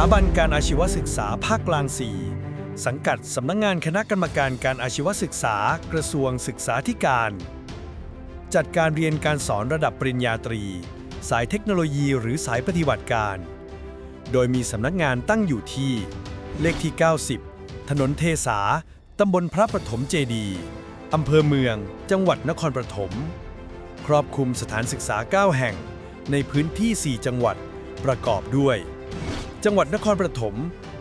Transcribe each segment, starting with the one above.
าบันการอาชีวศึกษาภาคกลาง 4 สังกัดสำนักงงานคณะกรรมการการอาชีวศึกษา กระทรวงศึกษาธิการ จัดการเรียนการสอนระดับปริญญาตรี สายเทคโนโลยีหรือสายปฏิบัติการ โดยมีสำนักงานตั้งอยู่ที่ เลขที่ 90 ถนนเทสา ตำบลพระประถมเจดีอำเภอเมือง จังหวัดนครปฐม ครอบคลุมสถานศึกษา 9 แห่ง ในพื้นที่ 4 จังหวัด ประกอบด้วย จังหวัดนครปฐม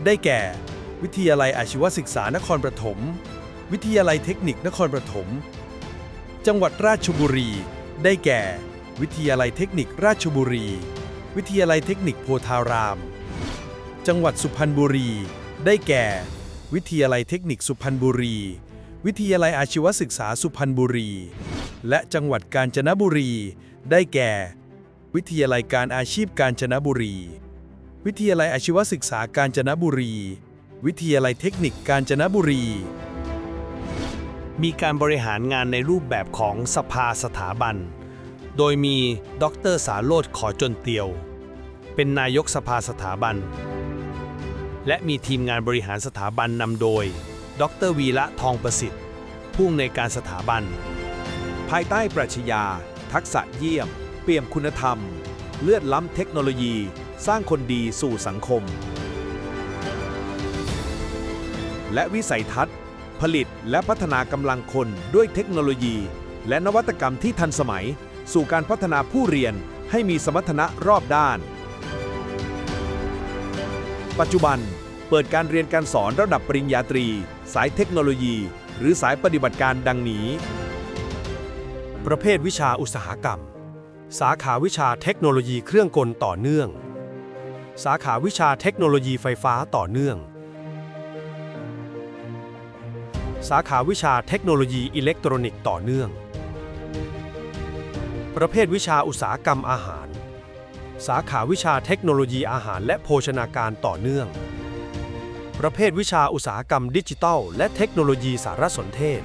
ได้แก่ วิทยาลัยอาชีวศึกษานครปฐมวิทยาลัยเทคนิคนครปฐมจังหวัดราชบุรี ได้แก่ วิทยาลัยเทคนิคราชบุรี วิทยาลัยเทคนิคโพธาราม จังหวัดสุพรรณบุรี ได้แก่ วิทยาลัยเทคนิคสุพรรณบุรี วิทยาลัยอาชีวศึกษาสุพรรณบุรี และจังหวัดกาญจนบุรี ได้แก่ วิทยาลัยการอาชีพกาญจนบุรี วิทยาลัยอาชีวศึกษากาญจนบุรี วิทยาลัยเทคนิคกาญจนบุรี มีการบริหารงานในรูปแบบของสภาสถาบัน โดยมีดรสาโรธขอจนเตียว เป็นนายกสภาสถาบัน และมีทีมงานบริหารสถาบันนำโดย ดรวีระทองประสิทธิ์ ผู้อำนการสถาบัน ภายใต้ปรัชญาทักษะเยี่ยม เปี่ยมคุณธรรม เลือดล้ำเทคโนโลยี สร้างคนดีสู่สังคม และวิสัยทัศน์ ผลิตและพัฒนากำลังคนด้วยเทคโนโลยี และนวัตกรรมที่ทันสมัย สู่การพัฒนาผู้เรียนให้มีสมรรถนะรอบด้าน ปัจจุบันเปิดการเรียนการสอนระดับปริญญาตรี สายเทคโนโลยี หรือสายปฏิบัติการดังนี้ ประเภทวิชาอุตสาหกรรม สาขาวิชาเทคโนโลยีเครื่องกลต่อเนื่อง สาขาวิชาเทคโนโลยีไฟฟ้าต่อเนื่อง สาขาวิชาเทคโนโลยีอิเล็กทรอนิกส์ต่อเนื่อง ประเภทวิชาอุตสาหกรรมอาหาร สาขาวิชาเทคโนโลยีอาหารและโภชนาการต่อเนื่อง ประเภทวิชาอุตสาหกรรมดิจิทัล และเทคโนโลยีสารสนเทศ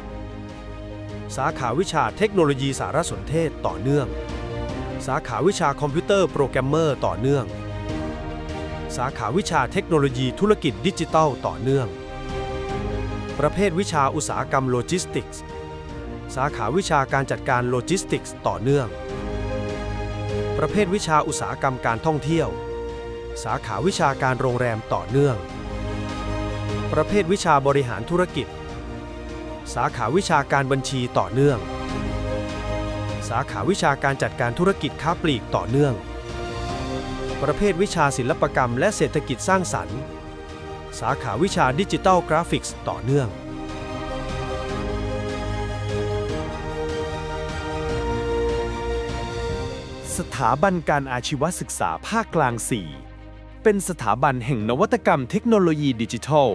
สาขาวิชาเทคโนโลยีสารสนเทศต่อเนื่อง สาขาวิชาคอมพิวเตอร์โปรแกรมเมอร์ต่อเนื่อง สาขาวิชาเทคโนโลยีธุรกิจดิจิทัลต่อเนื่อง ประเภทวิชาอุตสาหกรรมโลจิสติกส์สาขาวิชาการจัดการโลจิสติกส์ต่อเนื่อง ประเภทวิชาอุตสาหกรรมการท่องเที่ยว สาขาวิชาการโรงแรมต่อเนื่อง ประเภทวิชาบริหารธุรกิจ สาขาวิชาการบัญชีต่อเนื่อง สาขาวิชาการจัดการธุรกิจค้าปลีกต่อเนื่อง ประเภทวิชาศิลปกรรมและเศรษฐกิจสร้างสรรค์ สาขาวิชาดิจิทัลกราฟิกส์ต่อเนื่อง สถาบันการอาชีวศึกษาภาคกลาง 4 เป็นสถาบันแห่งนวัตกรรมเทคโนโลยีดิจิทัล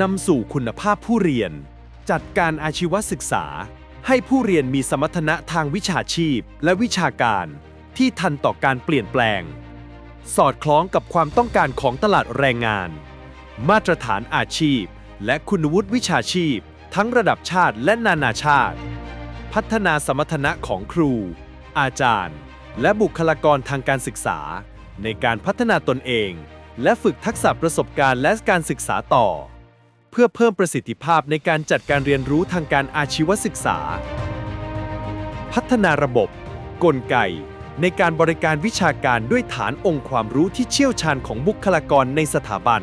นำสู่คุณภาพผู้เรียน จัดการอาชีวศึกษา ให้ผู้เรียนมีสมรรถนะทางวิชาชีพและวิชาการที่ทันต่อการเปลี่ยนแปลง สอดคล้องกับความต้องการของตลาดแรงงาน มาตรฐานอาชีพ และคุณวุฒิวิชาชีพ ทั้งระดับชาติและนานาชาติ พัฒนาสมรรถนะของครู อาจารย์ และบุคลากรทางการศึกษา ในการพัฒนาตนเอง และฝึกทักษะประสบการณ์และการศึกษาต่อ เพื่อเพิ่มประสิทธิภาพในการจัดการเรียนรู้ทางการอาชีวศึกษา พัฒนาระบบ กลไก ในการบริการวิชาการด้วยฐานองค์ความรู้ที่เชี่ยวชาญของบุคลากรในสถาบัน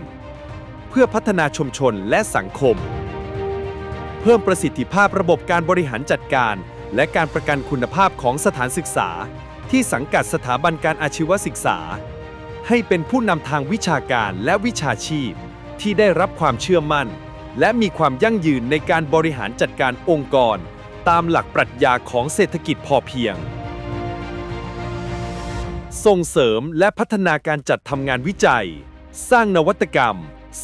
เพื่อพัฒนาชุมชนและสังคม เพิ่มประสิทธิภาพระบบการบริหารจัดการ และการประกันคุณภาพของสถานศึกษา ที่สังกัดสถาบันการอาชีวศึกษา ให้เป็นผู้นำทางวิชาการและวิชาชีพ ที่ได้รับความเชื่อมั่น และมีความยั่งยืนในการบริหารจัดการองค์กร ตามหลักปรัชญาของเศรษฐกิจพอเพียง ส่งเสริมและพัฒนาการจัดทำงานวิจัย สร้างนวัตกรรม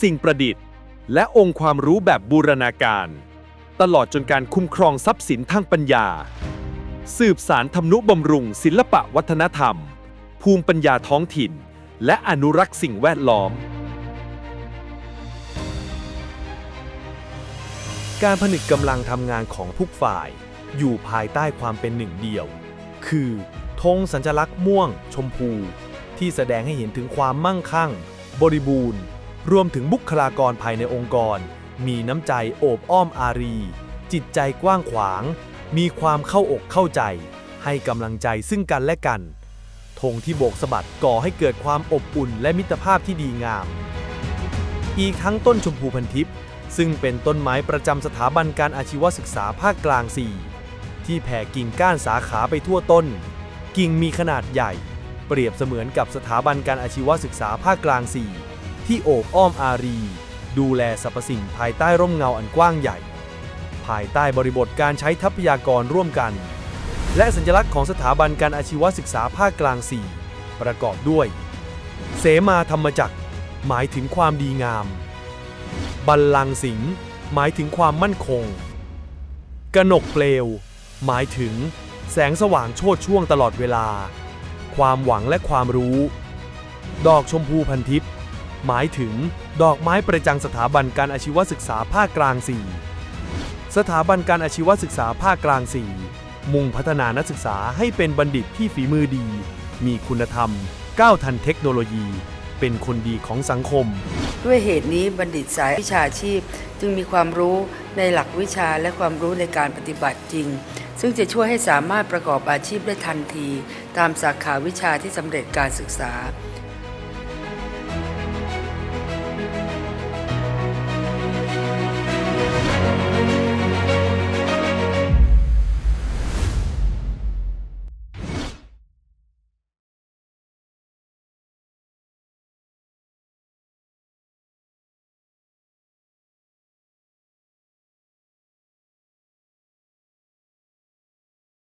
สิ่งประดิษฐ์ และองค์ความรู้แบบบูรณาการ ตลอดจนการคุ้มครองทรัพย์สินทางปัญญา สืบสารทำนุบำรุง ศิลปะวัฒนธรรม ภูมิปัญญาท้องถิ่น และอนุรักษ์สิ่งแวดล้อม การผนึกกำลังทำงานของทุกฝ่าย อยู่ภายใต้ความเป็นหนึ่งเดียว คือ ธงสัญลักษณ์ม่วง ชมพู ที่แสดงให้เห็นถึงความมั่งคั่ง บริบูรณ์ รวมถึงบุคลากรภายในองค์กร มีน้ำใจโอบอ้อมอารี จิตใจกว้างขวาง มีความเข้าอกเข้าใจ ให้กำลังใจซึ่งกันและกันธงที่โบกสะบัดก่อให้เกิดความอบอุ่นและมิตรภาพที่ดีงาม อีกทั้งต้นชมพูพันทิพย์ซึ่งเป็นต้นไม้ประจำสถาบันการอาชีวศึกษาภาคกลาง 4 ที่แผ่กิ่งก้านสาขาไปทั่วต้น กิ่งมีขนาดใหญ่ เปรียบเสมือนกับสถาบันการอาชีวศึกษาภาคกลาง 4 ที่โอบอ้อมอารี ดูแลสรรพสิ่งภายใต้ร่มเงาอันกว้างใหญ่ ภายใต้บริบทการใช้ทรัพยากรร่วมกัน และสัญลักษณ์ของสถาบันการอาชีวศึกษาภาคกลาง 4 ประกอบด้วย เสมาธรรมจักร หมายถึงความดีงาม บัลลังก์สิงห์หมายถึงความมั่นคง กนกเปลว หมายถึง แสงสว่างโชดช่วงตลอดเวลา ความหวังและความรู้ ดอกชมพูพันทิพย์หมายถึง ดอกไม้ประจังสถาบันการอาชีวศึกษาภาคกลาง 4 สถาบันการอาชีวศึกษาภาคกลาง 4 มุ่งพัฒนานักศึกษาให้เป็นบัณฑิตที่ฝีมือดี มีคุณธรรมก้าวทันเทคโนโลยี เป็นคนดีของสังคม ด้วยเหตุนี้บัณฑิตสายวิชาชีพ จึงมีความรู้ในหลักวิชาและความรู้ในการปฏิบัติจริง ซึ่งจะช่วยให้สามารถประกอบอาชีพได้ทันที ตามสาขาวิชาที่สำเร็จการศึกษา